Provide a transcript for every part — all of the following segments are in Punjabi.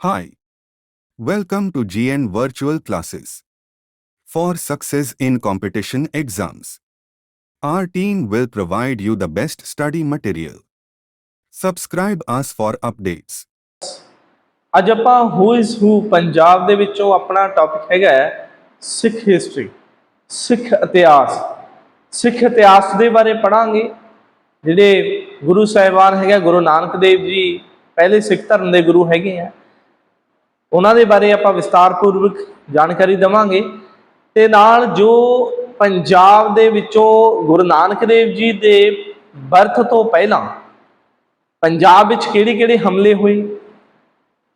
Hi. Welcome to GN Virtual Classes. For success in competition exams, our team will provide you the best study material. Subscribe us for updates. ਅੱਜ ਆਪਾਂ ਹੂ ਇਜ਼ ਹੂ ਪੰਜਾਬ ਦੇ ਵਿੱਚੋਂ ਆਪਣਾ ਟੌਪਿਕ ਹੈਗਾ ਹੈ ਸਿੱਖ ਹਿਸਟਰੀ ਸਿੱਖ ਇਤਿਹਾਸ ਸਿੱਖ ਇਤਿਹਾਸ ਦੇ ਬਾਰੇ ਪੜਾਂਗੇ ਜਿਹੜੇ ਗੁਰੂ ਸਾਹਿਬਾਨ ਹੈਗਾ ਗੁਰੂ ਨਾਨਕ ਦੇਵ ਜੀ ਪਹਿਲੇ ਸਿੱਖ ਧਰਮ ਦੇ ਗੁਰੂ ਹੈਗੇ ਆ ਉਹਨਾਂ ਦੇ ਬਾਰੇ ਆਪਾਂ ਵਿਸਤਾਰਪੂਰਵਕ ਜਾਣਕਾਰੀ ਦਵਾਂਗੇ। ਤੇ ਨਾਲ ਜੋ ਪੰਜਾਬ ਦੇ ਵਿੱਚੋਂ ਗੁਰੂ ਨਾਨਕ ਦੇਵ ਜੀ ਦੇ ਬਰਥ ਤੋਂ ਪਹਿਲਾਂ ਪੰਜਾਬ ਵਿੱਚ ਕਿਹੜੇ-ਕਿਹੜੇ ਹਮਲੇ ਹੋਏ?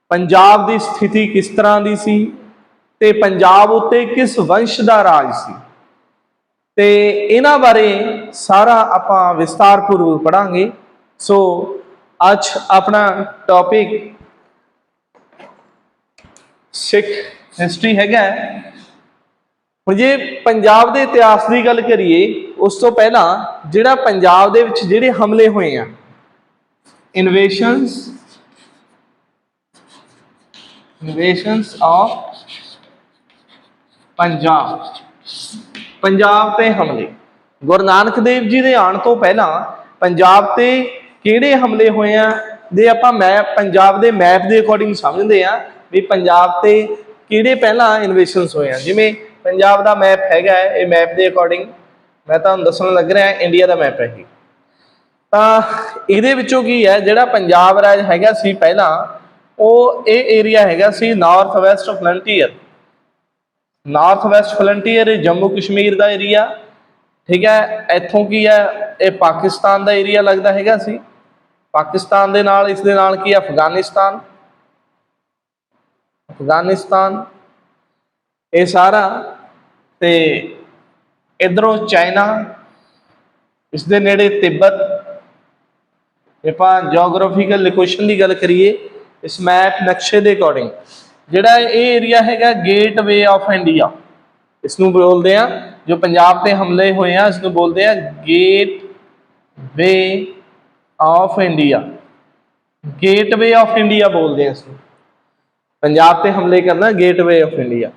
ਪੰਜਾਬ ਦੀ ਸਥਿਤੀ ਕਿਸ ਤਰ੍ਹਾਂ ਦੀ ਸੀ? ਤੇ ਪੰਜਾਬ ਉੱਤੇ ਕਿਸ ਵੰਸ਼ ਦਾ ਰਾਜ ਸੀ? ਤੇ ਇਹਨਾਂ ਬਾਰੇ ਸਾਰਾ ਆਪਾਂ ਵਿਸਤਾਰਪੂਰਵਕ ਪੜਾਂਗੇ ਸੋ ਅੱਜ ਆਪਣਾ ਟੌਪਿਕ ਸਿੱਖ ਹਿਸਟਰੀ ਹੈਗਾ ਹੈ। ਹੁਣ ਜੇ ਪੰਜਾਬ ਦੇ ਇਤਿਹਾਸ ਦੀ ਗੱਲ ਕਰੀਏ, ਉਸ ਤੋਂ ਪਹਿਲਾਂ ਜਿਹੜਾ ਪੰਜਾਬ ਦੇ ਵਿੱਚ ਜਿਹੜੇ ਹਮਲੇ ਹੋਏ ਆ invasions invasions of Punjab Punjab ਤੇ ਹਮਲੇ ਗੁਰੂ ਨਾਨਕ ਦੇਵ ਜੀ ਦੇ ਆਉਣ ਤੋਂ ਪਹਿਲਾਂ ਪੰਜਾਬ ਤੇ ਕਿਹੜੇ ਹਮਲੇ ਹੋਏ ਆ, ਦੇ ਆਪਾਂ ਮੈਪ ਪੰਜਾਬ ਦੇ ਮੈਪ ਦੇ ਅਕੋਰਡਿੰਗ ਸਮਝਦੇ ਆ ਵੀ ਪੰਜਾਬ ਤੇ ਕਿਹੜੇ ਪਹਿਲਾਂ ਇਨਵੇਸ਼ਨਸ ਹੋਏ ਆ? ਜਿਵੇਂ ਪੰਜਾਬ ਦਾ ਮੈਪ ਹੈਗਾ ਇਹ ਮੈਪ ਦੇ ਅਕੋਰਡਿੰਗ ਮੈਂ ਤੁਹਾਨੂੰ ਦੱਸਣ ਲੱਗ ਰਿਹਾ ਇੰਡੀਆ ਦਾ ਮੈਪ ਹੈ ਇਹ। ਤਾਂ ਇਹਦੇ ਵਿੱਚੋਂ ਕੀ ਹੈ, ਜਿਹੜਾ ਪੰਜਾਬ ਰਾਜ ਹੈਗਾ ਸੀ ਪਹਿਲਾਂ, ਉਹ ਇਹ ਏਰੀਆ ਹੈਗਾ ਸੀ north west frontier north west frontier ਇਹ ਜੰਮੂ ਕਸ਼ਮੀਰ ਦਾ ਏਰੀਆ ਠੀਕ ਹੈ, ਇੱਥੋਂ ਕੀ ਹੈ, ਇਹ ਪਾਕਿਸਤਾਨ ਦਾ ਏਰੀਆ ਲੱਗਦਾ ਹੈਗਾ ਸੀ। ਪਾਕਿਸਤਾਨ ਦੇ ਨਾਲ, ਇਸ ਦੇ ਨਾਲ ਕੀ ਹੈ, ਅਫਗਾਨਿਸਤਾਨ। ਅਫਗਾਨਿਸਤਾਨ, ਇਹ ਸਾਰਾ ਤੇ ਇਧਰੋਂ ਚਾਈਨਾ ਇਸ ਦੇ ਨੇੜੇ ਤਿੱਬਤ। ਆਪਾਂ ਜੀਓਗ੍ਰਾਫੀਕਲ ਲੋਕੇਸ਼ਨ ਦੀ ਗੱਲ ਕਰੀਏ, ਇਸ ਮੈਪ ਨਕਸ਼ੇ ਦੇ ਅਕੋਰਡਿੰਗ ਜਿਹੜਾ ਇਹ ਏਰੀਆ ਹੈਗਾ ਗੇਟਵੇ ਆਫ ਇੰਡੀਆ ਇਸ ਨੂੰ ਬੋਲਦੇ ਆ ਜੋ ਪੰਜਾਬ ਤੇ ਹਮਲੇ ਹੋਏ ਆ ਇਸ ਨੂੰ ਬੋਲਦੇ ਆ gateway of India gateway of India ਬੋਲਦੇ ਆ ਇਸ ਨੂੰ ਪੰਜਾਬ ਤੇ ਹਮਲੇ ਕਰਨਾ ਗੇਟਵੇ ਆਫ ਇੰਡੀਆ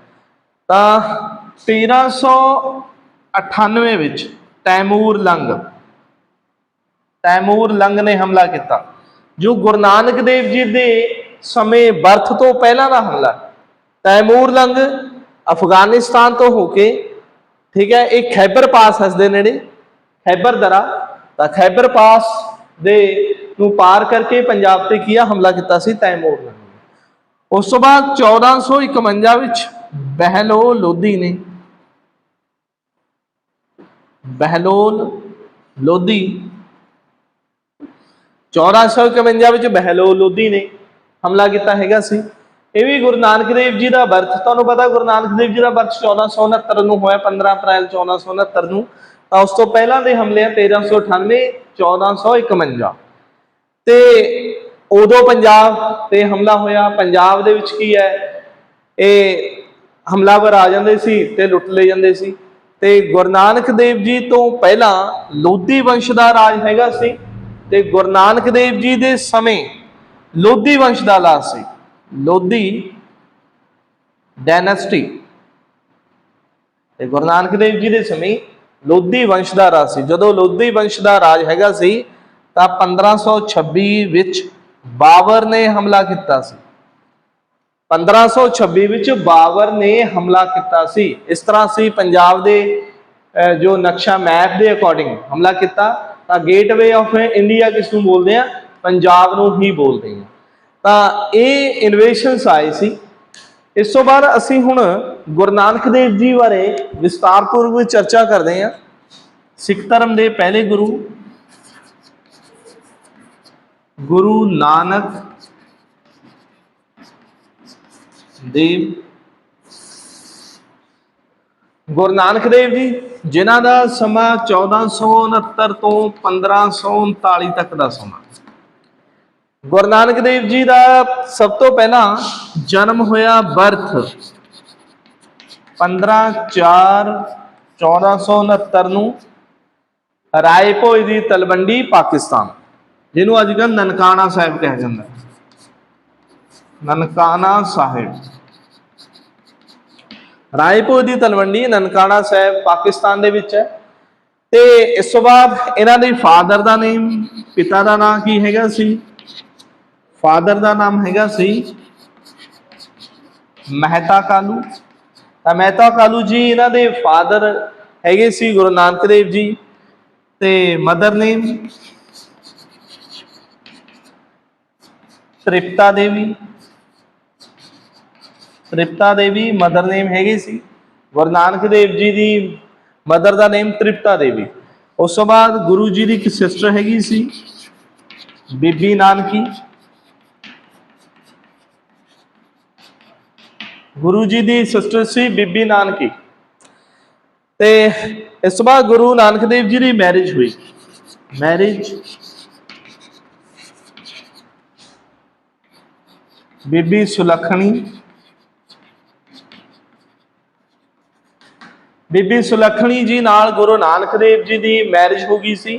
ਤਾਂ 1398 ਵਿੱਚ ਤੈਮੂਰ ਲੰਗ ਤੈਮੂਰ ਲੰਗ ਨੇ ਹਮਲਾ ਕੀਤਾ, ਜੋ ਗੁਰੂ ਨਾਨਕ ਦੇਵ ਜੀ ਦੇ ਸਮੇਂ ਬਰਥ ਤੋਂ ਪਹਿਲਾਂ ਦਾ ਹਮਲਾ ਤੈਮੂਰ ਲੰਗ ਅਫਗਾਨਿਸਤਾਨ ਤੋਂ ਹੋ ਕੇ, ਠੀਕ ਹੈ, ਇਹ ਖੈਬਰ ਪਾਸ ਹੱਸਦੇ ਨੇੜੇ, ਖੈਬਰ ਦਰਾ, ਤਾਂ ਖੈਬਰ ਪਾਸ ਦੇ ਨੂੰ ਪਾਰ ਕਰਕੇ ਪੰਜਾਬ ਤੇ ਕੀਆ ਹਮਲਾ ਕੀਤਾ ਸੀ ਤੈਮੂਰ ਲੰਗ ਨੇ। ਉਸ ਤੋਂ ਬਾਅਦ 1451 ਵਿੱਚ ਬਹਿਲੋਲ ਲੋਧੀ ਨੇ ਬਹਿਲੋਲ ਲੋਧੀ 1451 ਵਿੱਚ ਬਹਿਲੋਲ ਲੋਧੀ ਨੇ ਹਮਲਾ ਕੀਤਾ ਹੈਗਾ ਸੀ। ਇਹ ਵੀ ਗੁਰੂ ਨਾਨਕ ਦੇਵ ਜੀ ਦਾ ਬਰਥ ਤੁਹਾਨੂੰ ਪਤਾ ਗੁਰੂ ਨਾਨਕ ਦੇਵ ਜੀ ਦਾ ਬਰਥ 1469 ਨੂੰ ਹੋਇਆ 15 ਅਪ੍ਰੈਲ 1469 ਨੂੰ। ਤਾਂ ਉਸ ਤੋਂ ਪਹਿਲਾਂ ਦੇ ਹਮਲੇ ਆ 1398 1451 ਤੇ ਉਦੋਂ ਪੰਜਾਬ ਤੇ ਹਮਲਾ ਹੋਇਆ। ਪੰਜਾਬ ਦੇ ਵਿੱਚ ਕੀ ਹੈ? ਇਹ ਹਮਲਾਵਰ ਆ ਜਾਂਦੇ ਸੀ ਤੇ ਲੁੱਟ ਲੈ ਜਾਂਦੇ ਸੀ। ਤੇ ਗੁਰੂ ਨਾਨਕ ਦੇਵ ਜੀ ਤੋਂ ਪਹਿਲਾਂ ਲੋਧੀ ਵੰਸ਼ ਦਾ ਰਾਜ ਹੈਗਾ ਸੀ ਤੇ ਗੁਰੂ ਨਾਨਕ ਦੇਵ ਜੀ ਦੇ ਸਮੇਂ ਲੋਧੀ ਵੰਸ਼ ਦਾ ਰਾਜ ਸੀ। ਲੋਧੀ ਡਾਇਨੈਸਟੀ ਤੇ ਗੁਰੂ ਨਾਨਕ ਦੇਵ ਜੀ ਦੇ ਸਮੇਂ ਲੋਧੀ ਵੰਸ਼ ਦਾ ਰਾਜ ਸੀ। ਜਦੋਂ ਲੋਧੀ ਵੰਸ਼ ਦਾ ਰਾਜ ਹੈਗਾ ਸੀ ਤਾਂ 1526 ਵਿੱਚ ਬਾਬਰ ਨੇ ਹਮਲਾ ਕੀਤਾ ਸੀ। 1526 ਵਿੱਚ ਬਾਬਰ ਨੇ ਹਮਲਾ ਕੀਤਾ ਸੀ। ਇਸ ਤਰ੍ਹਾਂ ਸੀ ਪੰਜਾਬ ਦੇ ਜੋ ਨਕਸ਼ਾ ਮੈਪ ਦੇ ਅਕੋਰਡਿੰਗ ਹਮਲਾ ਕੀਤਾ, ਤਾਂ ਗੇਟਵੇ ਆਫ ਇੰਡੀਆ ਕਿਸ ਨੂੰ ਬੋਲਦੇ ਆ? ਪੰਜਾਬ ਨੂੰ ਹੀ ਬੋਲਦੇ ਆ। ਤਾਂ ਇਹ ਇਨੋਵੇਸ਼ਨਸ ਆਏ ਸੀ। ਇਸ ਤੋਂ ਬਾਅਦ ਅਸੀਂ ਹੁਣ ਗੁਰੂ ਨਾਨਕ ਦੇਵ ਜੀ ਬਾਰੇ ਵਿਸਤਾਰਪੂਰਵਕ ਚਰਚਾ ਕਰਦੇ ਹਾਂ ਸਿੱਖ ਧਰਮ ਦੇ ਪਹਿਲੇ ਗੁਰੂ ਗੁਰੂ ਨਾਨਕ ਦੇਵ, ਗੁਰੂ ਨਾਨਕ ਦੇਵ ਜੀ, ਜਿਨ੍ਹਾਂ ਦਾ ਸਮਾਂ 1469 ਤੋਂ 1539 ਤੱਕ ਦਾ ਸਮਾਂ। ਗੁਰੂ ਨਾਨਕ ਦੇਵ ਜੀ ਦਾ ਸਭ ਤੋਂ ਪਹਿਲਾਂ ਜਨਮ ਹੋਇਆ ਬਰਥ 15 4 1469 ਨੂੰ ਰਾਏ ਭੋਜ ਦੀ ਤਲਵੰਡੀ, ਪਾਕਿਸਤਾਨ। ਜਿਹਨੂੰ ਅੱਜ ਕੱਲ੍ਹ ਨਨਕਾਣਾ ਸਾਹਿਬ ਕਿਹਾ ਜਾਂਦਾ ਨਨਕਾਣਾ ਸਾਹਿਬ। ਰਾਏਪੁਰ ਦੀ ਤਲਵੰਡੀ ਨਨਕਾਣਾ ਸਾਹਿਬ ਪਾਕਿਸਤਾਨ ਦੇ ਵਿੱਚ ਹੈ। ਤੇ ਇਸ ਤੋਂ ਬਾਅਦ ਇਹਨਾਂ ਦੇ ਫਾਦਰ ਦਾ ਨੇਮ, ਪਿਤਾ ਦਾ ਨਾਮ ਕੀ ਹੈਗਾ ਸੀ? ਫਾਦਰ ਦਾ ਨਾਮ ਹੈਗਾ ਸੀ ਮਹਿਤਾ ਕਾਲੂ। ਤਾਂ ਮਹਿਤਾ ਕਾਲੂ ਜੀ ਇਹਨਾਂ ਦੇ ਫਾਦਰ ਹੈਗੇ ਸੀ ਗੁਰੂ ਨਾਨਕ ਦੇਵ ਜੀ। ਤੇ mother name Tripta Devi. Tripta Devi mother name ਹੈਗੀ ਸੀ। ਗੁਰੂ ਨਾਨਕ ਦੇਵ ਜੀ ਦੀ ਮਦਰ ਦਾ ਨੇਮ ਤ੍ਰਿਪਤਾ ਦੇਵੀ। ਉਸ ਤੋਂ ਬਾਅਦ ਗੁਰੂ ਜੀ ਦੀ ਇੱਕ ਸਿਸਟਰ ਹੈਗੀ ਸੀ, ਬੀਬੀ ਨਾਨਕੀ। ਗੁਰੂ ਜੀ ਦੀ ਸਿਸਟਰ ਸੀ ਬੀਬੀ ਨਾਨਕੀ। ਤੇ ਇਸ ਤੋਂ ਬਾਅਦ ਗੁਰੂ ਨਾਨਕ ਦੇਵ ਜੀ ਦੀ ਮੈਰਿਜ ਹੋਈ। ਮੈਰਿਜ ਬੀਬੀ ਸੁਲੱਖਣੀ। ਬੀਬੀ ਸੁਲੱਖਣੀ ਜੀ ਨਾਲ ਗੁਰੂ ਨਾਨਕ ਦੇਵ ਜੀ ਦੀ ਮੈਰਿਜ ਹੋ ਗਈ ਸੀ।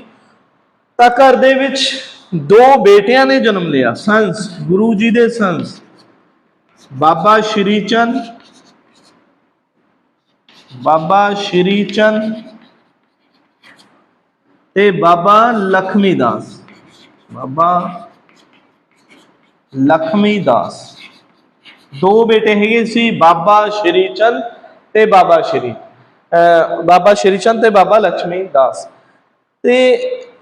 ਤਾਂ ਘਰ ਦੇ ਵਿੱਚ ਦੋ ਬੇਟਿਆਂ ਨੇ ਜਨਮ ਲਿਆ ਸੰਸ ਗੁਰੂ ਜੀ ਦੇ ਸੰਸ ਬਾਬਾ ਸ਼੍ਰੀ ਚੰਦ, ਬਾਬਾ ਸ਼੍ਰੀ ਚੰਦ ਤੇ ਬਾਬਾ ਲਖਮੀ ਦਾਸ। ਬਾਬਾ ਲਖਮੀ ਦਾਸ। ਦੋ ਬੇਟੇ ਹੈਗੇ ਸੀ, ਬਾਬਾ ਸ਼੍ਰੀ ਚੰਦ ਤੇ ਬਾਬਾ ਸ਼੍ਰੀ ਬਾਬਾ ਸ਼੍ਰੀ ਚੰਦ ਤੇ ਬਾਬਾ ਲక్ష్ਮੀ ਦਾਸ। ਤੇ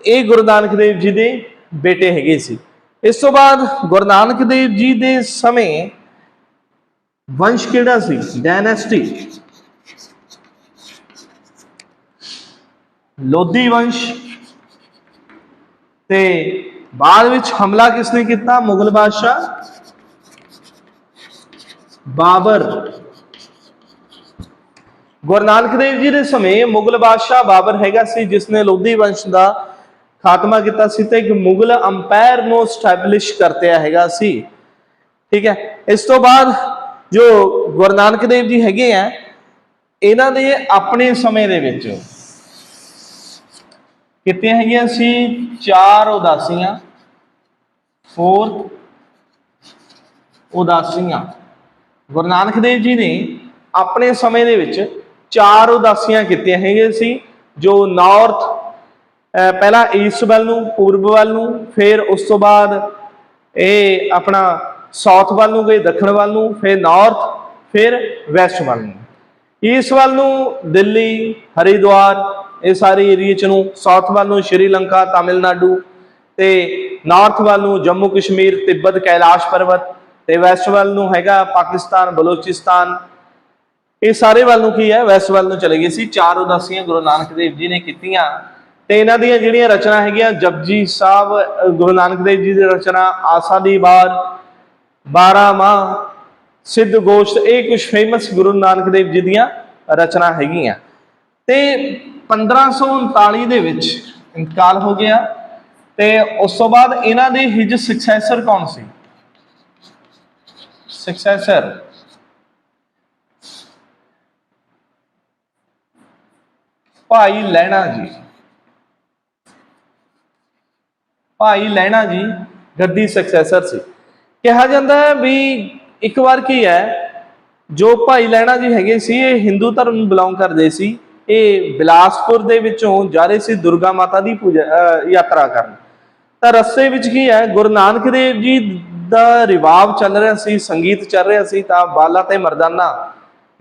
ਇਹ ਗੁਰੂ ਨਾਨਕ ਦੇਵ ਜੀ ਦੇ ਬੇਟੇ ਹੈਗੇ ਸੀ। ਇਸ ਤੋਂ ਬਾਅਦ ਗੁਰੂ ਨਾਨਕ ਦੇਵ ਜੀ ਦੇ ਸਮੇਂ ਵੰਸ਼ ਕਿਹੜਾ ਸੀ? ਡਾਇਨੈਸਟੀ ਲੋਧੀ ਵੰਸ਼ ਤੇ ਬਾਅਦ ਵਿੱਚ ਹਮਲਾ ਕਿਸਨੇ ਕੀਤਾ ਮੁਗਲ ਬਾਦਸ਼ਾਹ ਬਾਬਰ ਗੁਰੂ ਨਾਨਕ ਦੇਵ ਜੀ ਦੇ ਸਮੇਂ ਮੁਗਲ ਬਾਦਸ਼ਾਹ ਬਾਬਰ ਹੈਗਾ ਸੀ ਜਿਸ ਨੇ ਲੋਧੀ ਵੰਸ਼ ਦਾ ਖਾਤਮਾ ਕੀਤਾ ਸੀ ਤੇ ਇੱਕ ਮੁਗਲ ਅੰਪਾਇਰ ਨੂੰ ਸਟੈਬਲਿਸ਼ ਕਰਤਿਆ ਹੈਗਾ ਸੀ ਠੀਕ ਹੈ ਇਸ ਤੋਂ ਬਾਅਦ ਜੋ ਗੁਰੂ ਨਾਨਕ ਦੇਵ ਜੀ ਹੈਗੇ ਆ ਇਹਨਾਂ ਦੇ ਆਪਣੇ ਸਮੇਂ ਦੇ ਵਿੱਚ ਕਿਤਨੀਆਂ ਹੈਗੀਆਂ ਸੀ? ਚਾਰ ਉਦਾਸੀਆਂ। ਫੋਰਥ ਉਦਾਸੀਆਂ। ਗੁਰੂ ਨਾਨਕ ਦੇਵ ਜੀ ਨੇ ਆਪਣੇ ਸਮੇਂ ਦੇ ਵਿੱਚ ਚਾਰ ਉਦਾਸੀਆਂ ਕੀਤੀਆਂ ਹੈਗੀਆਂ ਸੀ, ਜੋ ਨਾਰਥ ਪਹਿਲਾਂ ਈਸਟ ਵੱਲ ਨੂੰ, ਪੂਰਬ ਵੱਲ ਨੂੰ, ਫਿਰ ਉਸ ਤੋਂ ਬਾਅਦ ਇਹ ਆਪਣਾ ਸਾਊਥ ਵੱਲ ਨੂੰ ਗਏ, ਦੱਖਣ ਵੱਲ ਨੂੰ, ਫਿਰ ਨਾਰਥ ਫਿਰ ਵੈਸਟ ਵੱਲ ਨੂੰ। ਈਸਟ ਵੱਲ ਨੂੰ ਦਿੱਲੀ, ਹਰਿਦੁਆਰ ਇਹ ਸਾਰੇ ਏਰੀਏ ਚ ਨੂੰ ਸਾਊਥ ਵੱਲ ਨੂੰ ਸ਼੍ਰੀਲੰਕਾ ਤਾਮਿਲਨਾਡੂ ਤੇ ਨਾਰਥ ਵੱਲ ਨੂੰ ਜੰਮੂ ਕਸ਼ਮੀਰ, ਤਿੱਬਤ ਕੈਲਾਸ਼ ਪਰਬਤ ਤੇ ਵੈਸਟ ਵੱਲ ਨੂੰ ਹੈਗਾ ਪਾਕਿਸਤਾਨ, ਬਲੋਚਿਸਤਾਨ। ਇਹ ਸਾਰੇ ਵੱਲ ਨੂੰ ਕੀ ਹੈ? ਵੈਸਟ ਵੱਲ ਨੂੰ ਚਲੇ ਗਏ ਸੀ। ਚਾਰ ਉਦਾਸੀਆਂ ਗੁਰੂ ਨਾਨਕ ਦੇਵ ਜੀ ਨੇ ਕੀਤੀਆਂ ਤੇ ਇਹਨਾਂ ਦੀਆਂ ਜਿਹੜੀਆਂ ਰਚਨਾ ਹੈਗੀਆਂ, ਜਪਜੀ ਸਾਹਿਬ ਗੁਰੂ ਨਾਨਕ ਦੇਵ ਜੀ ਦੀ ਰਚਨਾ, ਆਸਾ ਦੀ ਵਾਰ 12 ਮਾਹ, ਸਿੱਧ ਗੋਸ਼ਟ, ਇਹ ਕੁਝ ਫੇਮਸ ਗੁਰੂ ਨਾਨਕ ਦੇਵ ਜੀ ਦੀਆਂ ਰਚਨਾ ਹੈਗੀਆਂ। ਤੇ 1539 ਦੇ ਵਿੱਚ ਇੰਤਕਾਲ ਹੋ ਗਿਆ ਤੇ ਉਸ ਤੋਂ ਬਾਅਦ ਇਹਨਾਂ ਦੇ ਹਿਜ ਸਕਸੈਸਰ ਕੌਣ ਸੀ? ਸਕਸੈਸਰ ਭਾਈ ਲਹਿਣਾ ਜੀ। ਭਾਈ ਲਹਿਣਾ ਜੀ ਗੱਦੀ ਸਕਸੈਸਰ ਸੀ। ਕਿਹਾ ਜਾਂਦਾ ਹੈ ਵੀ ਇੱਕ ਵਾਰ ਕੀ ਹੈ, ਜੋ ਭਾਈ ਲਹਿਣਾ ਜੀ ਹੈਗੇ ਸੀ, ਇਹ ਹਿੰਦੂ ਧਰਮ ਨੂੰ ਬਿਲੋਂਗ ਕਰਦੇ ਸੀ। ਇਹ ਬਿਲਾਸਪੁਰ ਦੇ ਵਿੱਚੋਂ ਜਾ ਰਹੇ ਸੀ ਦੁਰਗਾ ਮਾਤਾ ਦੀ ਪੂਜਾ ਯਾਤਰਾ ਕਰਨ। ਤਾਂ ਰਸਤੇ ਵਿੱਚ ਕੀ ਹੈ, ਗੁਰੂ ਨਾਨਕ ਦੇਵ ਜੀ ਦਾ ਰਿਵਾਬ ਚੱਲ ਰਿਹਾ ਸੀ, ਸੰਗੀਤ ਚੱਲ ਰਿਹਾ ਸੀ, ਤਾਂ ਬਾਲਾ ਤੇ ਮਰਦਾਨਾ,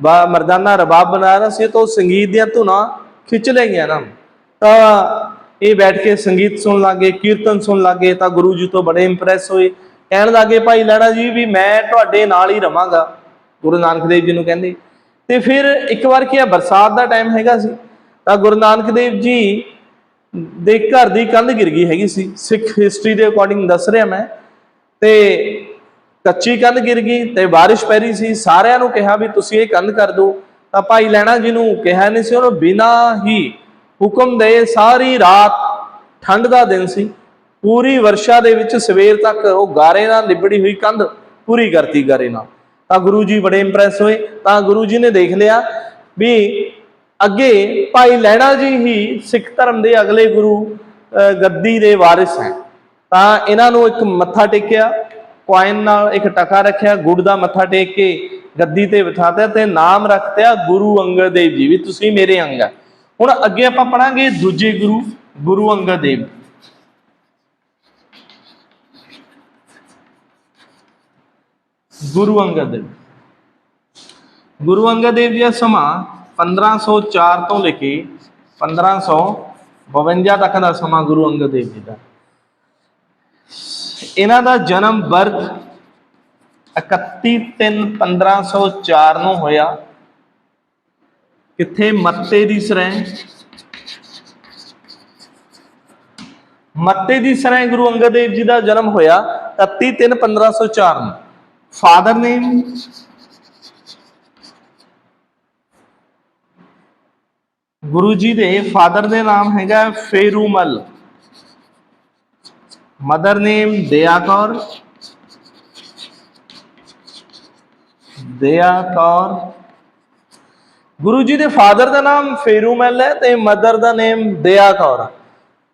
ਬਾ, ਮਰਦਾਨਾ ਰਬਾਬ ਬਣਾ ਰਿਹਾ ਸੀ, ਤਾਂ ਉਹ ਸੰਗੀਤ ਦੀਆਂ ਧੁਨਾਂ ਖਿੱਚ ਲਈਆਂ ਨਾ। ਤਾਂ ਇਹ ਬੈਠ ਕੇ ਸੰਗੀਤ ਸੁਣ ਲੱਗੇ, ਕੀਰਤਨ ਸੁਣ ਲੱਗੇ, ਤਾਂ ਗੁਰੂ ਜੀ ਤੋਂ ਬੜੇ ਇੰਪ੍ਰੈਸ ਹੋਏ। ਕਹਿਣ ਲੱਗੇ, ਭਾਈ ਲਹਿਣਾ ਜੀ ਵੀ ਮੈਂ ਤੁਹਾਡੇ ਨਾਲ ਹੀ ਰਵਾਂਗਾ। ਗੁਰੂ ਨਾਨਕ ਦੇਵ ਜੀ ਨੂੰ ਕਹਿੰਦੇ ਤੇ ਫਿਰ ਇੱਕ ਵਾਰ ਕੀ ਆ, ਬਰਸਾਤ ਦਾ ਟਾਈਮ ਹੈਗਾ ਸੀ, ਤਾਂ ਗੁਰੂ ਨਾਨਕ ਦੇਵ ਜੀ ਦੇ ਘਰ ਦੀ ਕੰਧ ਗਿਰ ਗਈ ਹੈਗੀ ਸੀ, ਸਿੱਖ ਹਿਸਟਰੀ ਦੇ ਅਕੋਰਡਿੰਗ ਦੱਸ ਰਿਹਾ ਮੈਂ, ਤੇ ਕੱਚੀ ਕੰਧ ਗਿਰ ਗਈ ਤੇ ਬਾਰਿਸ਼ ਪੈ ਰਹੀ ਸੀ, ਸਾਰਿਆਂ ਨੂੰ ਕਿਹਾ ਵੀ ਤੁਸੀਂ ਇਹ ਕੰਧ ਕਰ ਦਿਓ, ਤਾਂ ਭਾਈ ਲੈਣਾ ਜੀ ਨੂੰ ਕਿਹਾ ਨਹੀਂ ਸੀ, ਉਹਨੂੰ ਬਿਨਾ ਹੀ ਹੁਕਮ ਦੇ ਸਾਰੀ ਰਾਤ ਠੰਡ ਦਾ ਦਿਨ ਸੀ, ਪੂਰੀ ਵਰਸ਼ਾ ਦੇ ਵਿੱਚ ਸਵੇਰ ਤੱਕ ਉਹ ਗਾਰੇ ਨਾਲ ਲਿਬੜੀ ਹੋਈ ਕੰਧ ਪੂਰੀ ਕਰਤੀ ਗਾਰੇ ਨਾਲ। ਤਾਂ ਗੁਰੂ ਜੀ ਬੜੇ ਇੰਪ੍ਰੈਸ ਹੋਏ, ਤਾਂ ਗੁਰੂ ਜੀ ਨੇ ਦੇਖ ਲਿਆ ਵੀ ਅੱਗੇ ਭਾਈ ਲਹਿਣਾ ਜੀ ਹੀ ਸਿੱਖ ਧਰਮ ਦੇ ਅਗਲੇ ਗੁਰੂ, ਅਹ, ਗੱਦੀ ਦੇ ਵਾਰਿਸ ਹੈ। ਤਾਂ ਇਹਨਾਂ ਨੂੰ ਇੱਕ ਮੱਥਾ ਟੇਕਿਆ ਕੁਆਇਨ ਨਾਲ ਇੱਕ ਟਕਾ ਰੱਖਿਆ, ਗੁੜ ਦਾ ਮੱਥਾ ਟੇਕ ਕੇ ਗੱਦੀ ਤੇ ਬਿਠਾਤਾ ਤੇ ਨਾਮ ਰੱਖਤਿਆ, ਗੁਰੂ ਅੰਗਦ ਦੇਵ ਜੀ, ਵੀ ਤੁਸੀਂ ਮੇਰੇ ਅੰਗ ਹੈ ਹੁਣ ਅੱਗੇ ਆਪਾਂ ਪੜਾਂਗੇ ਦੂਜੇ ਗੁਰੂ ਗੁਰੂ ਅੰਗਦ ਦੇਵ। ਗੁਰੂ ਅੰਗਦ ਦੇਵ। ਗੁਰੂ ਅੰਗਦ ਦੇਵ ਜੀ ਦਾ ਸਮਾਂ 1504 ਤੋਂ ਲੈ ਕੇ 1552 ਤੱਕ ਦਾ ਸਮਾਂ ਗੁਰੂ ਅੰਗਦ ਦੇਵ ਜੀ ਦਾ। ਇਹਨਾਂ ਦਾ ਜਨਮ ਬਰਥ 31 3 1504 ਨੂੰ ਹੋਇਆ। ਕਿੱਥੇ? ਮੱਤੇ ਦੀ ਸਰਾਂ ਮੱਤੇ ਦੀ ਸਰਾਂ ਗੁਰੂ ਅੰਗਦ ਦੇਵ ਜੀ ਦਾ ਜਨਮ ਹੋਇਆ 31 3 1504 ਨੂੰ। ਫਾਦਰ ਨੇਮ ਗੁਰੂ ਜੀ ਦੇ ਫਾਦਰ ਦੇ ਨਾਮ ਹੈਗਾ ਫੇਰੂਮਲ ਮਦਰ ਨੇਮ ਦਇਆ ਕੌਰ ਦਇਆ ਕੌਰ ਗੁਰੂ ਜੀ ਦੇ ਫਾਦਰ ਦਾ ਨਾਮ ਫੇਰੂਮਲ ਹੈ ਤੇ ਮਦਰ ਦਾ ਨੇਮ ਦਇਆ ਕੌਰ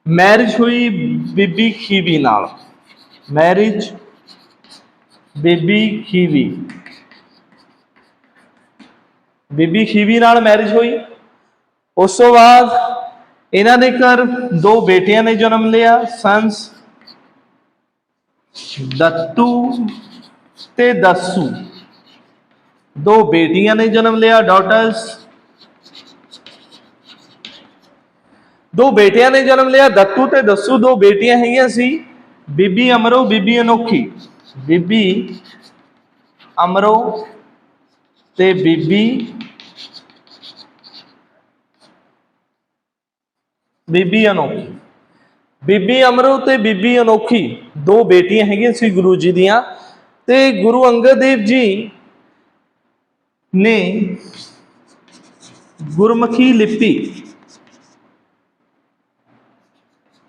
ਮੈਰਿਜ ਹੋਈ ਬੀਬੀ ਖੀਬੀ ਨਾਲ। ਮੈਰਿਜ ਬੀਬੀ ਖੀਵੀ। ਬੀਬੀ ਖੀਵੀ ਨਾਲ ਮੈਰਿਜ ਹੋਈ। ਉਸ ਤੋਂ ਬਾਅਦ ਇਹਨਾਂ ਦੇ ਘਰ ਦੋ ਬੇਟਿਆਂ ਨੇ ਜਨਮ ਲਿਆ ਸੰਸ ਦੱਤੂ ਤੇ ਦਸੂ। ਦੋ ਬੇਟੀਆਂ ਨੇ ਜਨਮ ਲਿਆ ਡਾਟਰਸ ਦੋ ਬੇਟਿਆਂ ਨੇ ਜਨਮ ਲਿਆ, ਦੱਤੂ ਤੇ ਦਸੂ। ਦੋ ਬੇਟੀਆਂ ਹੈਗੀਆਂ ਸੀ, ਬੀਬੀ ਅਮਰੋ, ਬੀਬੀ ਅਨੋਖੀ। ਬੀਬੀ ਅਮਰੋ ਤੇ ਬੀਬੀ ਬੀਬੀ ਅਨੋਖੀ। ਬੀਬੀ ਅਮਰੋ ਤੇ ਬੀਬੀ ਅਨੋਖੀ ਦੋ ਬੇਟੀਆਂ ਹੈਗੀਆਂ ਸੀ ਗੁਰੂ ਜੀ ਦੀਆਂ ਤੇ ਗੁਰੂ ਅੰਗਦ ਦੇਵ ਜੀ ਨੇ ਗੁਰਮੁਖੀ ਲਿਪੀ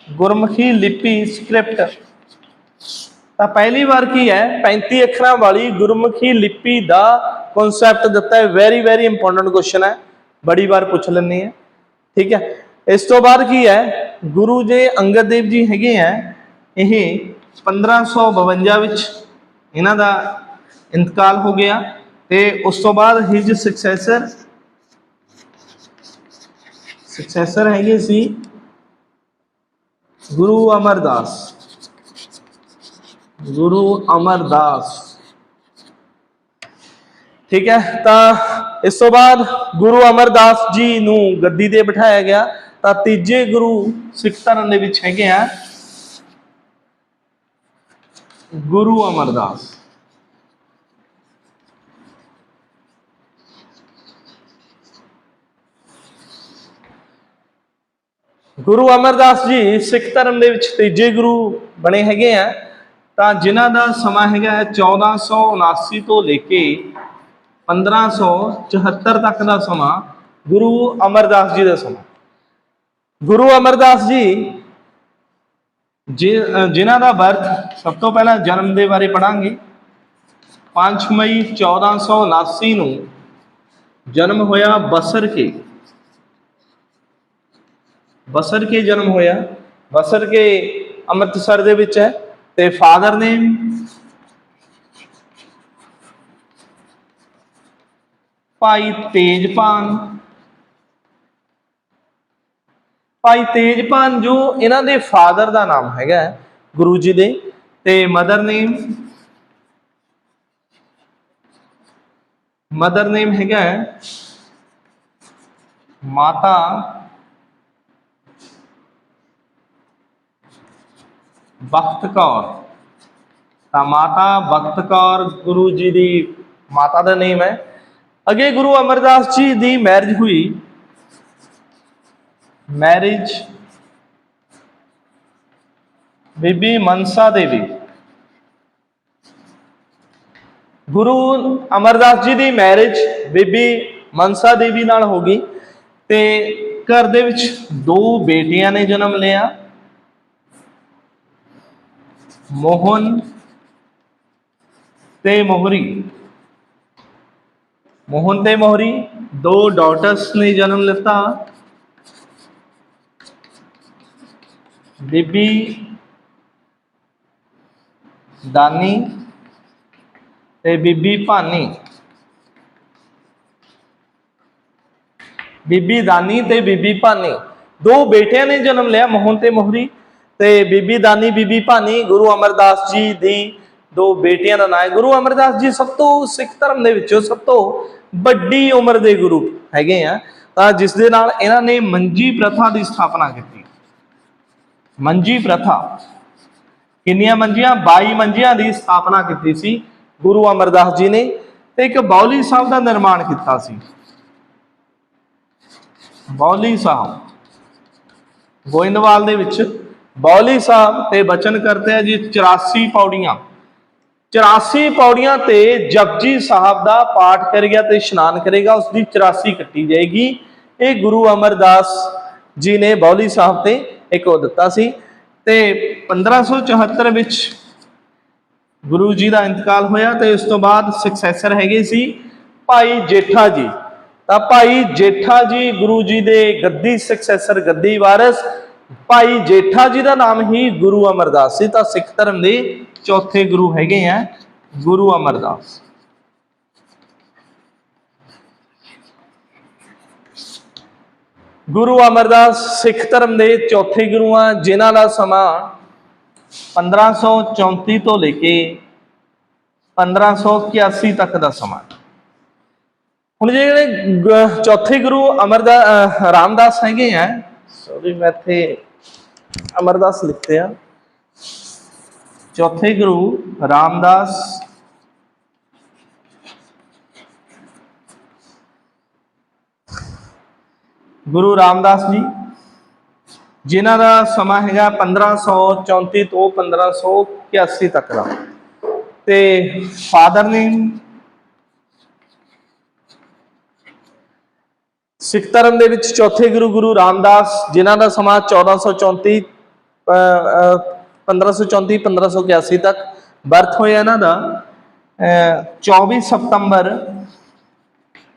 ਗੁਰਮੁਖੀ ਲਿਪੀ ਸਕ੍ਰਿਪਟ ਤਾਂ ਪਹਿਲੀ ਵਾਰ ਕੀ ਹੈ? 35 ਅੱਖਰਾਂ ਵਾਲੀ ਗੁਰਮੁਖੀ ਲਿਪੀ ਦਾ ਕਨਸੈਪਟ ਦਿੱਤਾ ਹੈ। ਵੈਰੀ ਵੈਰੀ ਇੰਪੋਰਟੈਂਟ ਕੁਐਸਚਨ ਹੈ। ਬੜੀ ਵਾਰ ਪੁੱਛ ਲੈਂਦੇ ਆ ਠੀਕ ਹੈ? ਇਸ ਤੋਂ ਬਾਅਦ ਕੀ ਹੈ? ਗੁਰੂ ਜੀ ਅੰਗਦ ਦੇਵ ਜੀ ਹੈਗੇ ਆ ਇਹ 1552 ਵਿੱਚ ਇਹਨਾਂ ਦਾ ਇੰਤਕਾਲ ਹੋ ਗਿਆ ਤੇ ਉਸ ਤੋਂ ਬਾਅਦ ਹਿਜ ਸਕਸੈਸਰ ਸਕਸੈਸਰ ਹੈਗੇ ਸੀ ਗੁਰੂ ਅਮਰਦਾਸ। ਗੁਰੂ ਅਮਰਦਾਸ। ਠੀਕ ਹੈ, ਤਾਂ ਇਸ ਤੋਂ ਬਾਅਦ ਗੁਰੂ ਅਮਰਦਾਸ ਜੀ ਨੂੰ ਗੱਦੀ ਤੇ ਬਿਠਾਇਆ ਗਿਆ। ਤਾਂ ਤੀਜੇ ਗੁਰੂ ਸਿੱਖ ਧਰਮ ਦੇ ਵਿੱਚ ਹੈਗੇ ਆ ਗੁਰੂ ਅਮਰਦਾਸ। ਗੁਰੂ ਅਮਰਦਾਸ ਜੀ ਸਿੱਖ ਧਰਮ ਦੇ ਵਿੱਚ ਤੀਜੇ ਗੁਰੂ ਬਣੇ ਹੈਗੇ ਆ। ਤਾਂ ਜਿਨ੍ਹਾਂ ਦਾ ਸਮਾਂ ਹੈਗਾ ਹੈ 1479 ਤੋਂ ਲੈ ਕੇ 1574 ਤੱਕ ਦਾ ਸਮਾਂ ਗੁਰੂ ਅਮਰਦਾਸ ਜੀ ਦਾ ਸਮਾਂ। ਗੁਰੂ ਅਮਰਦਾਸ ਜੀ ਜਿ- ਜਿਨ੍ਹਾਂ ਦਾ ਬਰਥ ਸਭ ਤੋਂ ਪਹਿਲਾਂ ਜਨਮ ਦੇ ਬਾਰੇ ਪੜਾਂਗੇ 5 ਮਈ 1479 ਨੂੰ ਜਨਮ ਹੋਇਆ ਬਸਰ ਕੇ ਬਸਰ ਕੇ ਜਨਮ ਹੋਇਆ। ਬਸਰ ਕੇ ਅੰਮ੍ਰਿਤਸਰ ਦੇ ਵਿੱਚ ਹੈ। ਤੇ ਫਾਦਰ ਨੇਮ? ਭਾਈ ਤੇਜਪਾਨ। ਭਾਈ ਤੇਜਪਾਨ ਜੋ ਇਹਨਾਂ ਦੇ ਫਾਦਰ ਦਾ ਨਾਮ ਹੈਗਾ ਗੁਰੂ ਜੀ ਦੇ, ਤੇ ਮਦਰ ਨੇਮ? ਮਦਰ ਨੇਮ ਹੈਗਾ ਮਾਤਾ ਬਖਤ ਕੌਰ। ਤਾਂ ਮਾਤਾ ਬਖਤ ਕੌਰ ਗੁਰੂ ਜੀ ਦੀ ਮਾਤਾ ਦਾ ਨੇਮ ਹੈ। ਅੱਗੇ ਗੁਰੂ ਅਮਰਦਾਸ ਜੀ ਦੀ ਮੈਰਿਜ ਹੋਈ। ਮੈਰਿਜ ਬੀਬੀ ਮਨਸਾ ਦੇਵੀ। ਗੁਰੂ ਅਮਰਦਾਸ ਜੀ ਦੀ ਮੈਰਿਜ ਬੀਬੀ ਮਨਸਾ ਦੇਵੀ ਨਾਲ ਹੋ ਗਈ। ਤੇ ਘਰ ਦੇ ਵਿੱਚ ਦੋ ਬੇਟੀਆਂ ਨੇ ਜਨਮ ਲਿਆ। ਮੋਹਨ ਤੇ ਮੋਹਰੀ। ਮੋਹਨ ਤੇ ਮੋਹਰੀ, ਦੋ ਡਾਟਰਸ ਨੇ ਜਨਮ ਲਿੱਤਾ। ਬੀਬੀ ਦਾਨੀ ਤੇ ਬੀਬੀ ਭਾਨੀ। ਬੀਬੀ ਦਾਨੀ ਤੇ ਬੀਬੀ ਭਾਨੀ। ਦੋ ਬੇਟਿਆਂ ਨੇ ਜਨਮ ਲਿਆ, ਮੋਹਨ ਤੇ ਮੋਹਰੀ। ਤੇ ਬੀਬੀ ਦਾਨੀ, ਬੀਬੀ ਭਾਨੀ, ਗੁਰੂ ਅਮਰਦਾਸ ਜੀ ਦੀ ਦੋ ਬੇਟੀਆਂ ਦਾ ਨਾਂ ਹੈ। ਗੁਰੂ ਅਮਰਦਾਸ ਜੀ ਸਭ ਤੋਂ ਸਿੱਖ ਧਰਮ ਦੇ ਵਿੱਚੋਂ ਸਭ ਤੋਂ ਵੱਡੀ ਉਮਰ ਦੇ ਗੁਰੂ ਹੈਗੇ ਆ। ਤਾਂ ਜਿਸ ਦੇ ਨਾਲ ਇਹਨਾਂ ਨੇ ਮੰਜੀ ਪ੍ਰਥਾ ਦੀ ਸਥਾਪਨਾ ਕੀਤੀ। ਮੰਜੀ ਪ੍ਰਥਾ। ਕਿੰਨੀਆਂ ਮੰਜੀਆਂ? 22 ਮੰਜੀਆਂ ਦੀ ਸਥਾਪਨਾ ਕੀਤੀ ਸੀ ਗੁਰੂ ਅਮਰਦਾਸ ਜੀ ਨੇ ਤੇ ਇੱਕ ਬੌਲੀ ਸਾਹਿਬ ਦਾ ਨਿਰਮਾਣ ਕੀਤਾ ਸੀ। ਬੌਲੀ ਸਾਹਿਬ। ਗੋਇੰਦਵਾਲ ਦੇ ਵਿੱਚ ਬੌਲੀ ਸਾਹਿਬ ਤੇ ਬਚਨ ਕਰਦੇ ਆ ਜੀ 84 ਪੌੜੀਆਂ। 84 ਪੌੜੀਆਂ ਤੇ ਜਪਜੀ ਸਾਹਿਬ ਦਾ ਪਾਠ ਕਰੇਗਾ ਤੇ ਇਸ਼ਨਾਨ ਕਰੇਗਾ ਉਸ ਦੀ 84 ਕੱਟੀ ਜਾਏਗੀ। ਇਹ ਗੁਰੂ ਅਮਰਦਾਸ ਜੀ ਨੇ ਬੌਲੀ ਸਾਹਿਬ ਤੇ ਇੱਕ ਉਹ ਦਿੱਤਾ ਸੀ ਤੇ 1574 ਵਿੱਚ ਗੁਰੂ ਜੀ ਦਾ ਇੰਤਕਾਲ ਹੋਇਆ ਤੇ ਉਸ ਤੋਂ ਬਾਅਦ ਸਕਸੈਸਰ ਹੈਗੇ ਸੀ ਭਾਈ ਜੇਠਾ ਜੀ। ਤਾਂ ਭਾਈ ਜੇਠਾ ਜੀ ਗੁਰੂ ਜੀ ਦੇ ਗੱਦੀ ਸਕਸੈਸਰ ਗੱਦੀ ਵਾਰਿਸ ਭਾਈ ਜੇਠਾ ਜੀ ਦਾ ਨਾਮ ਹੀ ਗੁਰੂ ਅਮਰਦਾਸ ਸੀ, ਤਾਂ ਸਿੱਖ ਧਰਮ ਦੇ ਚੌਥੇ ਗੁਰੂ ਹੈਗੇ ਆ, ਗੁਰੂ ਅਮਰਦਾਸ। ਗੁਰੂ ਅਮਰਦਾਸ ਸਿੱਖ ਧਰਮ ਦੇ ਚੌਥੇ ਗੁਰੂ ਆ, ਜਿਨ੍ਹਾਂ ਦਾ ਸਮਾਂ 1534 ਤੋਂ ਲੈ ਕੇ 1581 ਤੱਕ ਦਾ ਸਮਾਂ ਹੁਣ ਜਿਹੜੇ ਚੌਥੇ ਗੁਰੂ ਅਮਰਦਾਸ ਰਾਮਦਾਸ ਹੈਗੇ ਆ ਸੌਰੀ ਮੈਂ ਇੱਥੇ ਅਮਰਦਾਸ ਲਿਖਤੇ ਆ ਚੌਥੇ ਗੁਰੂ ਰਾਮਦਾਸ ਗੁਰੂ ਰਾਮਦਾਸ ਜੀ, ਜਿਨ੍ਹਾਂ ਦਾ ਸਮਾਂ ਹੈਗਾ 1534 ਤੋਂ 1581 ਤੱਕ ਦਾ। ਤੇ ਫਾਦਰ ਨੇਮ ਸਿੱਖ ਧਰਮ ਦੇ ਵਿੱਚ ਚੌਥੇ ਗੁਰੂ ਗੁਰੂ ਰਾਮਦਾਸ ਜਿਨ੍ਹਾਂ ਦਾ ਸਮਾਂ 1434 ਅ, ਅ, 1534 1581 ਤੱਕ ਬਰਥ ਹੋਇਆ ਇਹਨਾਂ ਦਾ ਅ, 24 ਸਤੰਬਰ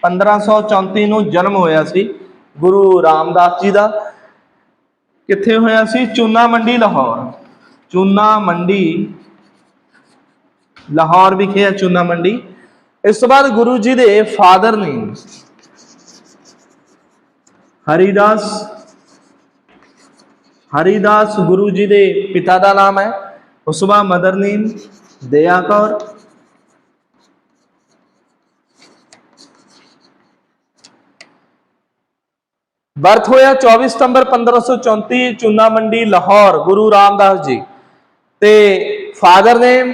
1534 ਨੂੰ ਜਨਮ ਹੋਇਆ ਸੀ ਗੁਰੂ ਰਾਮਦਾਸ ਜੀ ਦਾ। ਕਿੱਥੇ ਹੋਇਆ ਸੀ? ਚੂਨਾ ਮੰਡੀ ਲਾਹੌਰ। ਚੂਨਾ ਮੰਡੀ ਲਾਹੌਰ ਵਿਖੇ ਹੈ ਚੂਨਾ ਮੰਡੀ। ਇਸ ਤੋਂ ਬਾਅਦ ਗੁਰੂ ਜੀ ਦੇ ਫਾਦਰ ਨੇ ਹਰੀਦਾਸ। ਹਰੀਦਾਸ ਗੁਰੂ ਜੀ ਦੇ ਪਿਤਾ ਦਾ ਨਾਮ ਹੈ। ਉਸ ਤੋਂ ਬਾਅਦ ਮਦਰ ਨੇਮ ਦਇਆ ਕੌਰ। ਬਰਥ ਹੋਇਆ 24 ਸਤੰਬਰ 1534 ਚੂਨਾ ਮੰਡੀ ਲਾਹੌਰ, ਗੁਰੂ ਰਾਮਦਾਸ ਜੀ। ਤੇ ਫਾਦਰ ਨੇਮ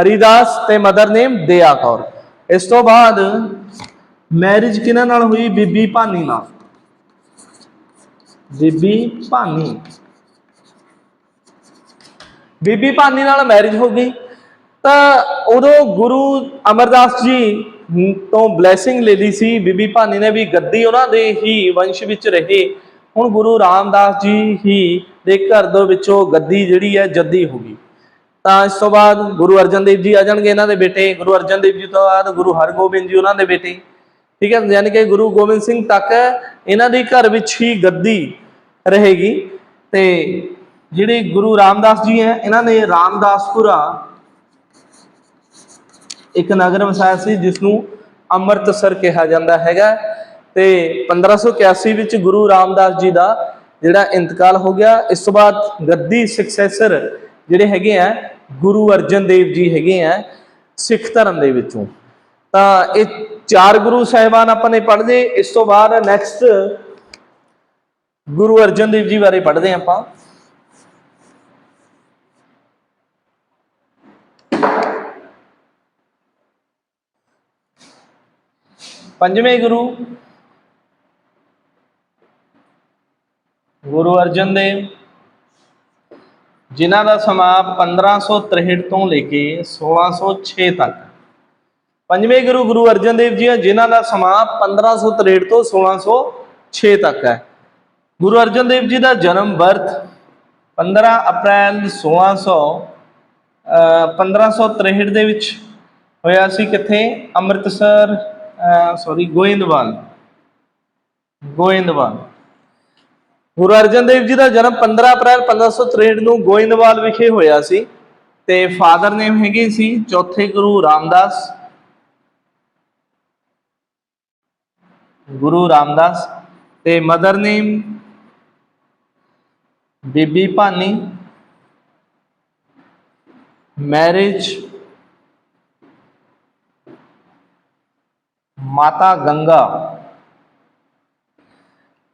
ਹਰੀਦਾਸ ਤੇ ਮਦਰ ਨੇਮ ਦਇਆ ਕੌਰ। ਇਸ ਤੋਂ ਬਾਅਦ ਮੈਰਿਜ ਕਿਹਨਾਂ ਨਾਲ ਹੋਈ? ਬੀਬੀ ਭਾਨੀ ਨਾਲ। ਬੀਬੀ ਭਾਨੀ। ਬੀਬੀ ਭਾਨੀ ਨਾਲ ਮੈਰਿਜ ਹੋ ਗਈ। ਤਾਂ ਉਦੋਂ ਗੁਰੂ ਅਮਰਦਾਸ ਜੀ ਤੋਂ ਬਲੇਸਿੰਗ ਲੈ ਲਈ ਸੀ। ਬੀਬੀ ਭਾਨੀ ਨੇ ਵੀ ਗੱਦੀ ਉਹਨਾਂ ਦੇ ਹੀ ਵੰਸ਼ ਵਿੱਚ ਰਹੇ। ਹੁਣ ਗੁਰੂ ਰਾਮਦਾਸ ਜੀ ਹੀ ਦੇ ਘਰ ਦੇ ਵਿੱਚੋਂ ਗੱਦੀ ਜਿਹੜੀ ਹੈ ਜੱਦੀ ਹੋ ਗਈ। ਤਾਂ ਇਸ ਤੋਂ ਬਾਅਦ ਗੁਰੂ ਅਰਜਨ ਦੇਵ ਜੀ ਆ ਜਾਣਗੇ ਇਹਨਾਂ ਦੇ ਬੇਟੇ। ਗੁਰੂ ਅਰਜਨ ਦੇਵ ਜੀ ਤੋਂ ਬਾਅਦ ਗੁਰੂ ਹਰਗੋਬਿੰਦ ਜੀ ਉਹਨਾਂ ਦੇ ਬੇਟੇ। ਠੀਕ ਹੈ, ਯਾਨੀ ਕਿ ਗੁਰੂ ਗੋਬਿੰਦ ਸਿੰਘ ਤੱਕ ਇਹਨਾਂ ਦੇ ਘਰ ਵਿੱਚ ਹੀ ਗੱਦੀ ਰਹੇਗੀ ਤੇ ਜਿਹੜੇ ਗੁਰੂ ਰਾਮਦਾਸ ਜੀ ਹੈ, ਇਹਨਾਂ ਨੇ ਰਾਮਦਾਸਪੁਰਾ ਇੱਕ ਨਗਰ ਵਸਾਇਆ ਸੀ ਜਿਸ ਨੂੰ ਅੰਮ੍ਰਿਤਸਰ ਕਿਹਾ ਜਾਂਦਾ ਹੈਗਾ। ਤੇ 1581 ਵਿੱਚ ਗੁਰੂ ਰਾਮਦਾਸ ਜੀ ਦਾ ਜਿਹੜਾ ਇੰਤਕਾਲ ਹੋ ਗਿਆ, ਇਸ ਤੋਂ ਬਾਅਦ ਗੱਦੀ ਸਕਸੈਸਰ ਜਿਹੜੇ ਹੈਗੇ ਆ, ਗੁਰੂ ਅਰਜਨ ਦੇਵ ਜੀ ਹੈਗੇ ਆ, ਸਿੱਖ ਧਰਮ ਦੇ ਵਿੱਚੋਂ। ਤਾਂ ਇਹ ਚਾਰ ਗੁਰੂ ਸਾਹਿਬਾਨ ਆਪਾਂ ਨੇ ਪੜ੍ਹਦੇ, ਇਸ ਤੋਂ ਬਾਅਦ ਨੈਕਸਟ ਗੁਰੂ ਅਰਜਨ ਦੇਵ ਜੀ ਬਾਰੇ ਪੜ੍ਹਦੇ ਹਾਂ ਆਪਾਂ। ਪੰਜਵੇਂ ਗੁਰੂ ਗੁਰੂ ਅਰਜਨ ਦੇਵ, ਜਿਨ੍ਹਾਂ ਦਾ ਸਮਾਂ 1563 ਤੋਂ ਲੈ ਕੇ 1606 ਤੱਕ। ਪੰਜਵੇਂ ਗੁਰੂ ਗੁਰੂ ਅਰਜਨ ਦੇਵ ਜੀ ਆ, ਜਿਨ੍ਹਾਂ ਦਾ ਸਮਾਂ 1563 ਤੋਂ 1606 ਤੱਕ ਹੈ। ਗੁਰੂ ਅਰਜਨ ਦੇਵ ਜੀ ਦਾ ਜਨਮ ਬਰਥ 15 ਅਪ੍ਰੈਲ 1600 ਅਹ 1563 ਦੇ ਵਿੱਚ ਹੋਇਆ ਸੀ ਕਿੱਥੇ? ਅੰਮ੍ਰਿਤਸਰ ਸੌਰੀ ਗੋਇੰਦਵਾਲ। ਗੋਇੰਦਵਾਲ। ਗੁਰੂ ਅਰਜਨ ਦੇਵ ਜੀ ਦਾ ਜਨਮ 15 ਅਪ੍ਰੈਲ 1563 ਨੂੰ ਗੋਇੰਦਵਾਲ ਵਿਖੇ ਹੋਇਆ ਸੀ ਤੇ ਫਾਦਰ ਨੇਮ ਹੈਗੇ ਸੀ ਚੌਥੇ ਗੁਰੂ ਰਾਮਦਾਸ। ਗੁਰੂ ਰਾਮਦਾਸ ਤੇ ਮਦਰ ਨੇਮ ਬੀਬੀ ਭਾਨੀ, ਮੈਰਿਜ ਮਾਤਾ ਗੰਗਾ।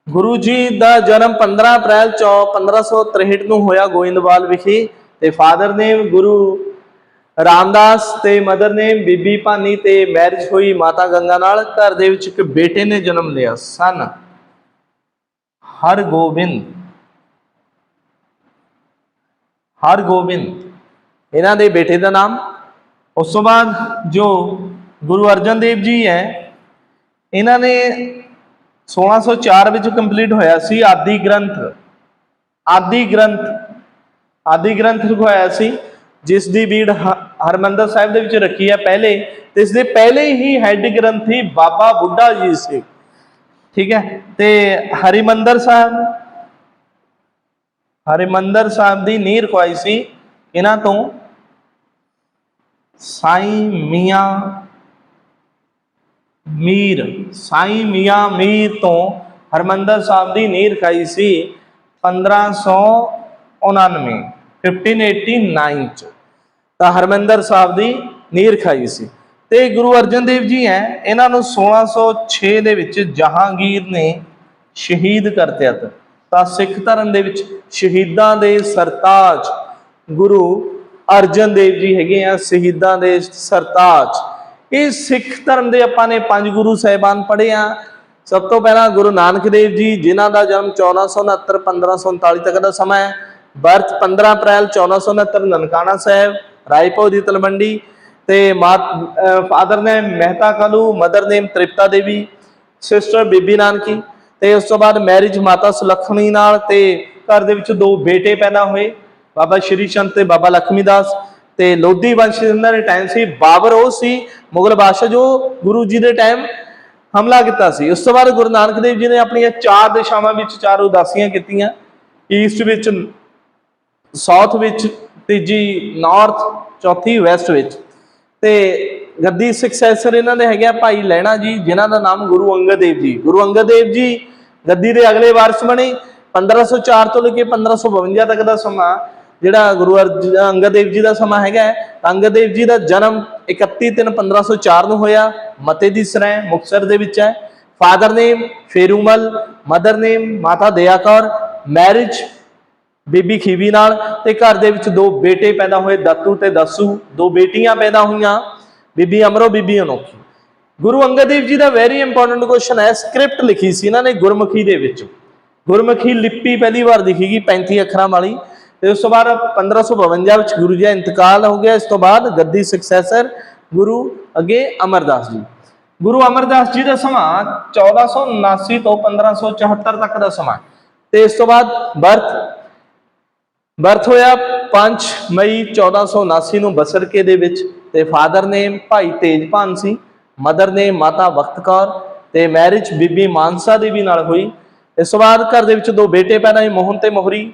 ਗੁਰੂ ਜੀ ਦਾ ਜਨਮ 15 ਅਪ੍ਰੈਲ 4 1563 ਨੂੰ ਹੋਇਆ ਗੋਇੰਦਵਾਲ ਵਿਖੇ ਤੇ ਫਾਦਰ ਨੇਮ ਗੁਰੂ ਰਾਮਦਾਸ ਤੇ ਮਦਰ ਨੇ ਬੀਬੀ ਭਾਨੀ ਤੇ ਮੈਰਿਜ ਹੋਈ ਮਾਤਾ ਗੰਗਾ ਨਾਲ, ਘਰ ਦੇ ਵਿੱਚ ਇੱਕ ਬੇਟੇ ਨੇ ਜਨਮ ਲਿਆ, ਸਨ। ਹਰਗੋਬਿੰਦ। ਹਰਗੋਬਿੰਦ। ਇਹਨਾਂ ਦੇ ਬੇਟੇ ਦਾ ਨਾਮ? ਉਸ ਤੋਂ ਬਾਅਦ ਜੋ ਗੁਰੂ ਅਰਜਨ ਦੇਵ ਜੀ ਹੈ, ਇਹਨਾਂ ਨੇ 1604 ਵਿੱਚ ਕੰਪਲੀਟ ਹੋਇਆ ਸੀ ਆਦਿ ਗ੍ਰੰਥ। ਆਦਿ ਗ੍ਰੰਥ। ਆਦਿ ਗ੍ਰੰਥ ਲਿਖਵਾਇਆ ਸੀ। ਜਿਸ ਦੀ ਬੀੜ ਹ- ਹਰਮੰਦਰ ਸਾਹਿਬ ਦੇ ਵਿੱਚ ਰੱਖੀ ਹੈ ਪਹਿਲੇ, ਤੇ ਇਸ ਦੇ ਪਹਿਲੇ ਹੀ ਹੈੱਡ ਗ੍ਰੰਥੀ ਬਾਬਾ ਬੁੱਢਾ ਜੀ ਸੀ। ਠੀਕ ਹੈ? ਤੇ ਹਰਿਮੰਦਰ ਸਾਹਿਬ ਹਰਿਮੰਦਰ ਸਾਹਿਬ ਦੀ ਨੀਂਹ ਖਵਾਈ ਸੀ ਇਹਨਾਂ ਤੋਂ। ਸਾਈਂ ਮੀਆਂ ਮੀਰ, ਸਾਈਂ ਮੀਆਂ ਮੀਰ ਤੋਂ ਹਰਮੰਦਰ ਸਾਹਿਬ ਦੀ ਨੀਂਹ ਰਖਾਈ ਸੀ 1599 1589 ਚ। ਤਾਂ ਹਰਮੰਦਰ ਸਾਹਿਬ ਦੀ ਨੀਰ ਖਾਈ ਸੀ। ਤੇ ਗੁਰੂ ਅਰਜਨ ਦੇਵ ਜੀ ਹੈ ਇਹਨਾਂ ਨੂੰ 1606 ਦੇ ਵਿੱਚ ਜਹਾਂਗੀਰ ਨੇ ਸ਼ਹੀਦ ਕਰਤਿਆ ਤਾਂ ਸਿੱਖ ਧਰਮ ਦੇ ਵਿੱਚ ਸ਼ਹੀਦਾਂ ਦੇ ਸਰਤਾਜ ਗੁਰੂ ਅਰਜਨ ਦੇਵ ਜੀ ਹੈਗੇ ਆ, ਸ਼ਹੀਦਾਂ ਦੇ ਸਰਤਾਜ। ਇਹ ਸਿੱਖ ਧਰਮ ਦੇ ਆਪਾਂ ਨੇ ਪੰਜ ਗੁਰੂ ਸਾਹਿਬਾਨ ਪੜ੍ਹੇ ਆ। ਸਭ ਤੋਂ ਪਹਿਲਾਂ ਗੁਰੂ ਨਾਨਕ ਦੇਵ ਜੀ, ਜਿਨ੍ਹਾਂ ਦਾ ਜਨਮ 1469 1539 ਤੱਕ ਦਾ ਸਮਾਂ ਹੈ। ਬਰਥ 15 ਅਪ੍ਰੈਲ 1469 ਨਨਕਾਣਾ ਸਾਹਿਬ ਰਾਏਪੋ ਦੀ ਤਲਵੰਡੀ ਤੇ ਫਾਦਰ ਨੇ Mehta Kalu, mother name Tripta Devi, sister Bibi Nanaki ਤੇ ਉਸ ਤੋਂ ਬਾਅਦ ਮੈਰਿਜ ਮਾਤਾ ਸੁਲੱਖਣੀ ਨਾਲ ਤੇ ਘਰ ਦੇ ਵਿੱਚ ਦੋ ਬੇਟੇ ਪੈਦਾ ਹੋਏ, ਬਾਬਾ ਸ਼੍ਰੀ ਚੰਦ ਤੇ ਬਾਬਾ ਲਖਮੀ ਦਾਸ ਤੇ ਲੋਧੀ ਵੰਸ਼ ਇਹਨਾਂ ਦੇ ਟਾਈਮ ਸੀ, ਬਾਬਰ ਉਹ ਸੀ, ਮੁਗਲ ਬਾਦਸ਼ਾਹ ਜੋ ਗੁਰੂ ਜੀ ਦੇ ਟਾਈਮ ਹਮਲਾ ਕੀਤਾ ਸੀ। ਉਸ ਤੋਂ ਬਾਅਦ ਗੁਰੂ ਨਾਨਕ ਦੇਵ ਜੀ ਨੇ ਆਪਣੀਆਂ ਚਾਰ ਦਿਸ਼ਾਵਾਂ ਵਿੱਚ ਚਾਰ ਉਦਾਸੀਆਂ ਕੀਤੀਆਂ। ਈਸਟ ਵਿੱਚ ਸਾਊਥ ਵਿੱਚ, ਤੀਜੀ ਨਾਰਥ ਚੌਥੀ ਵੈਸਟ ਵਿੱਚ। ਤੇ ਗੱਦੀ ਸਕਸੈਸਰ ਇਹਨਾਂ ਦੇ ਹੈਗੇ ਆ ਭਾਈ ਲੈਣਾ ਜੀ, ਜਿਨ੍ਹਾਂ ਦਾ ਨਾਮ ਗੁਰੂ ਅੰਗਦ ਦੇਵ ਜੀ। ਗੁਰੂ ਅੰਗਦ ਦੇਵ ਜੀ ਗੱਦੀ ਦੇ ਅਗਲੇ ਵਾਰਸ਼ ਬਣੇ 1504 ਤੋਂ ਲੈ ਕੇ 1552 ਤੱਕ ਦਾ ਸਮਾਂ। ਜਿਹੜਾ ਗੁਰੂ ਅਰਜ- ਅੰਗਦ ਦੇਵ ਜੀ ਦਾ ਸਮਾਂ ਹੈਗਾ ਅੰਗਦ ਦੇਵ ਜੀ ਦਾ ਜਨਮ 31 3 1504 ਨੂੰ ਹੋਇਆ। ਮਤੇ ਦੀ ਸਰਾਂ ਮੁਕਤਸਰ ਦੇ ਵਿੱਚ ਹੈ। ਫਾਦਰ ਨੇਮ ਫੇਰੂਮਲ ਮਦਰ ਨੇਮ ਮਾਤਾ ਦਇਆ ਕੌਰ ਮੈਰਿਜ ਬੀਬੀ ਖੀਵੀ ਨਾਲ ਤੇ ਘਰ ਦੇ ਵਿੱਚ ਦੋ ਬੇਟੇ ਪੈਦਾ ਹੋਏ, ਦਾਤੂ ਤੇ ਦਸੂ। ਦੋ ਬੇਟੀਆਂ ਪੈਦਾ ਹੋਈਆਂ। ਬੀਬੀ ਅਮਰੋ, ਬੀਬੀ ਅਨੋਖੀ। ਗੁਰੂ ਅੰਗਦ ਦੇਵ ਜੀ ਦਾ ਵੈਰੀ ਇੰਪੋਰਟੈਂਟ ਕੁਐਸਚਨ ਹੈ ਸਕ੍ਰਿਪਟ ਲਿਖੀ ਸੀ ਇਹਨਾਂ ਨੇ ਗੁਰਮੁਖੀ ਦੇ ਵਿੱਚ। ਗੁਰਮੁਖੀ ਲਿਪੀ ਪਹਿਲੀ ਵਾਰ ਲਿਖੀ ਗਈ 35 ਅੱਖਰਾਂ ਵਾਲੀ। ਤੇ ਉਸ ਤੋਂ ਬਾਅਦ 1552 ਵਿੱਚ ਗੁਰੂ ਜੀ ਦਾ ਇੰਤਕਾਲ ਹੋ ਗਿਆ। ਇਸ ਤੋਂ ਬਾਅਦ ਗੱਦੀ ਸਕਸੈਸਰ ਗੁਰੂ ਅੱਗੇ ਅਮਰਦਾਸ ਜੀ। ਗੁਰੂ ਅਮਰਦਾਸ ਜੀ ਦਾ ਸਮਾਂ 1479 ਤੋਂ 1574 ਤੱਕ ਦਾ ਸਮਾਂ। ਤੇ ਇਸ ਤੋਂ ਬਾਅਦ ਬਰਥ ਬਰਥ ਹੋਇਆ 5 ਮਈ 1479 ਨੂੰ ਬਸਰਕੇ ਦੇ ਵਿੱਚ ਤੇ ਫਾਦਰ ਨੇਮ ਭਾਈ ਤੇਜਪਾਨ ਸੀ ਮਦਰ ਨੇਮ ਮਾਤਾ ਵਖਤ ਕੌਰ ਤੇ ਮੈਰਿਜ ਬੀਬੀ ਮਾਨਸਾ ਦੇਵੀ ਨਾਲ ਹੋਈ। ਇਸ ਤੋਂ ਬਾਅਦ ਘਰ ਦੇ ਵਿੱਚ ਦੋ ਬੇਟੇ ਪੈਦਾ ਹੋਏ, ਮੋਹਨ ਤੇ ਮੋਹਰੀ।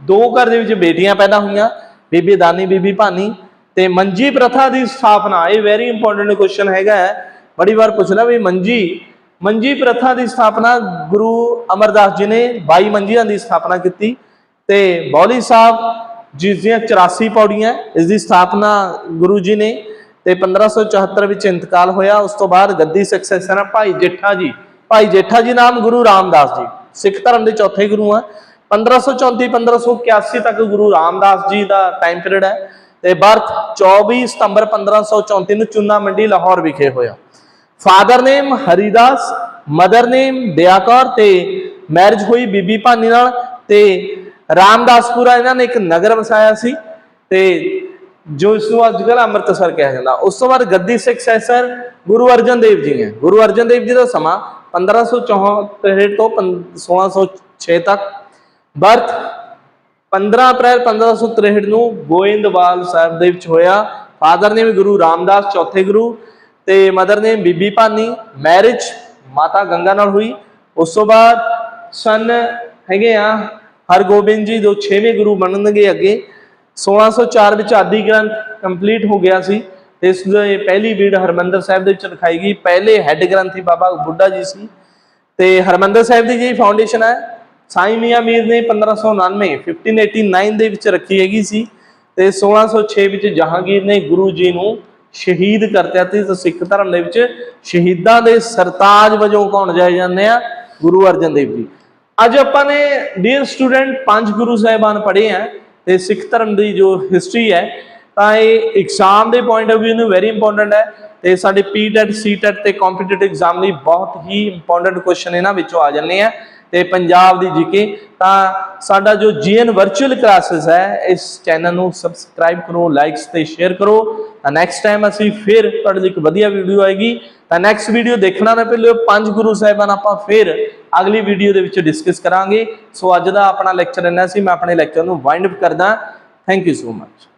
ਦੋ ਘਰ ਦੇ ਵਿੱਚ ਬੇਟੀਆਂ ਪੈਦਾ ਹੋਈਆਂ, ਬੀਬੀ ਦਾਨੀ, ਬੀਬੀ ਭਾਨੀ ਤੇ ਮੰਜੀ ਪ੍ਰਥਾ ਦੀ ਸਥਾਪਨਾ। ਇਹ ਵੈਰੀ ਇੰਪੋਰਟੈਂਟ ਕੁਐਸਚਨ ਹੈਗਾ ਹੈ। ਬੜੀ ਵਾਰ ਪੁੱਛਣਾ ਵੀ ਮੰਜੀ ਮੰਜੀ ਪ੍ਰਥਾ ਦੀ ਸਥਾਪਨਾ ਗੁਰੂ ਅਮਰਦਾਸ ਜੀ ਨੇ 22 ਮੰਜੀਆਂ ਦੀ ਸਥਾਪਨਾ ਕੀਤੀ। ਤੇ ਬੌਲੀ ਸਾਹਿਬ ਜਿਸ ਦੀਆਂ 84 ਪੌੜੀਆਂ, ਇਸ ਦੀ ਸਥਾਪਨਾ ਗੁਰੂ ਜੀ ਨੇ ਤੇ 1574 ਵਿੱਚ ਇੰਤਕਾਲ ਹੋਇਆ, ਉਸ ਤੋਂ ਬਾਅਦ ਗੱਦੀ ਸਕਸੈਸਰ ਹੈ ਭਾਈ ਜੇਠਾ ਜੀ। ਭਾਈ ਜੇਠਾ ਜੀ ਨਾਮ ਗੁਰੂ ਰਾਮਦਾਸ ਜੀ। ਸਿੱਖ ਧਰਮ ਦੇ ਚੌਥੇ ਗੁਰੂ ਆ। 1534 1581 ਤੱਕ ਗੁਰੂ ਰਾਮਦਾਸ ਜੀ ਦਾ ਟਾਈਮ ਪੀਰੀਅਡ ਹੈ ਤੇ ਬਰਥ 24 ਸਤੰਬਰ 1534 ਨੂੰ ਚੁੰਨਾ ਮੰਡੀ ਲਾਹੌਰ ਵਿਖੇ ਹੋਇਆ। Father name Haridas mother name Daya Kaur ਤੇ ਮੈਰਿਜ ਹੋਈ ਬੀਬੀ ਭਾਨੀ ਨਾਲ ਤੇ ਰਾਮਦਾਸਪੁਰਾ ਇਹਨਾਂ ਨੇ ਇੱਕ ਨਗਰ ਵਸਾਇਆ ਸੀ ਤੇ ਜੋ ਇਸ ਨੂੰ ਅੱਜ ਕੱਲ੍ਹ ਅੰਮ੍ਰਿਤਸਰ ਕਿਹਾ ਜਾਂਦਾ। ਉਸ ਤੋਂ ਬਾਅਦ ਗੱਦੀ ਸਕਸੈਸਰ ਗੁਰੂ ਅਰਜਨ ਦੇਵ ਜੀ ਨੇ। ਗੁਰੂ ਅਰਜਨ ਦੇਵ ਜੀ ਦਾ ਸਮਾਂ 1564 ਤੋਂ 1606 ਤੱਕ। ਬਰਥ 15 ਅਪ੍ਰੈਲ 1563 ਨੂੰ ਗੋਇੰਦਵਾਲ ਸਾਹਿਬ ਦੇ ਵਿੱਚ ਹੋਇਆ। ਫਾਦਰ ਨੇ ਵੀ ਗੁਰੂ ਰਾਮਦਾਸ, ਚੌਥੇ ਗੁਰੂ ਤੇ ਮਦਰ ਨੇ ਬੀਬੀ ਭਾਨੀ। ਮੈਰਿਜ ਮਾਤਾ ਗੰਗਾ ਨਾਲ ਹੋਈ। ਉਸ ਤੋਂ ਬਾਅਦ ਸਨ ਹੈਗੇ ਆ ਹਰਗੋਬਿੰਦ ਜੀ ਜੋ 6ਵੇਂ ਗੁਰੂ ਬਣਨਗੇ ਅੱਗੇ 1604 ਵਿੱਚ ਆਦਿ ਗ੍ਰੰਥ ਕੰਪਲੀਟ ਹੋ ਗਿਆ ਸੀ, ਤੇ ਇਸ ਦੇ ਪਹਿਲੀ ਵੀੜ ਹਰਮੰਦਰ ਸਾਹਿਬ ਦੇ ਵਿੱਚ ਲਿਖਾਈ ਗਈ। ਪਹਿਲੇ ਹੈੱਡ ਗ੍ਰੰਥੀ ਬਾਬਾ ਬੁੱਢਾ ਜੀ ਸੀ। ਤੇ ਹਰਮੰਦਰ ਸਾਹਿਬ ਦੀ ਜਿਹੜੀ ਫਾਊਂਡੇਸ਼ਨ ਹੈ, ਸਾਈ ਮੀਆਂ ਮੀਰ ਨੇ 1599 1589 ਦੇ ਵਿੱਚ ਰੱਖੀ ਹੈਗੀ ਸੀ। ਤੇ 1606 ਵਿੱਚ ਜਹਾਂਗੀਰ ਨੇ ਗੁਰੂ ਜੀ ਨੂੰ ਸ਼ਹੀਦ ਕਰਤਿਆ ਤੇ ਸਿੱਖ ਧਰਮ ਦੇ ਵਿੱਚ ਸ਼ਹੀਦਾਂ ਦੇ ਸਰਤਾਜ ਵਜੋਂ ਕੌਣ ਜਾਏ ਜਾਂਦੇ ਆ? ਗੁਰੂ ਅਰਜਨ ਦੇਵ ਜੀ। ਅੱਜ ਆਪਾਂ ਨੇ ਡੀਅਰ ਸਟੂਡੈਂਟ ਪੰਜ ਗੁਰੂ ਸਾਹਿਬਾਨ ਪੜ੍ਹੇ ਆ ਤੇ ਸਿੱਖ ਧਰਮ ਦੀ ਜੋ ਹਿਸਟਰੀ ਹੈ, ਤਾਂ ਇਹ ਐਗਜ਼ਾਮ ਦੇ ਪੁਆਇੰਟ ਆਫ View ਨੂੰ ਵੈਰੀ ਇੰਪੋਰਟੈਂਟ ਹੈ ਤੇ ਸਾਡੇ ਪੀਟੈਟ ਸੀਟੈਟ ਤੇ ਕੰਪੀਟੀਟਿਵ ਐਗਜ਼ਾਮ ਲਈ ਬਹੁਤ ਹੀ ਇੰਪੋਰਟੈਂਟ ਕੁਐਸਚਨ ਇਹਨਾਂ ਵਿੱਚੋਂ ਆ ਜਾਂਦੇ ਆ ਤੇ ਪੰਜਾਬ ਦੀ ਜੀਕੇ ਤਾਂ ਸਾਡਾ ਜੋ ਜੀਐਨ ਵਰਚੁਅਲ ਕਲਾਸਿਸ ਹੈ, ਇਸ ਚੈਨਲ ਨੂੰ ਸਬਸਕ੍ਰਾਈਬ ਕਰੋ ਲਾਈਕਸ ਤੇ ਸ਼ੇਅਰ ਕਰੋ, ਤਾਂ ਨੈਕਸਟ ਟਾਈਮ ਅਸੀਂ ਫਿਰ ਤੁਹਾਡੇ ਲਈ ਇੱਕ ਵਧੀਆ ਵੀਡੀਓ ਆਏਗੀ, ਤਾਂ ਨੈਕਸਟ ਵੀਡੀਓ ਦੇਖਣਾ ਨਾ ਭੁੱਲਿਓ, ਪੰਜ ਗੁਰੂ ਸਾਹਿਬਾਨ ਆਪਾਂ ਫਿਰ ਅਗਲੀ ਵੀਡੀਓ ਦੇ ਵਿੱਚ ਡਿਸਕਸ ਕਰਾਂਗੇ। ਸੋ ਅੱਜ ਦਾ ਆਪਣਾ ਲੈਕਚਰ ਇੰਨਾ ਸੀ, ਮੈਂ ਆਪਣੇ ਲੈਕਚਰ ਨੂੰ ਵਾਈਂਡ ਅਪ ਕਰਦਾ। Thank you so much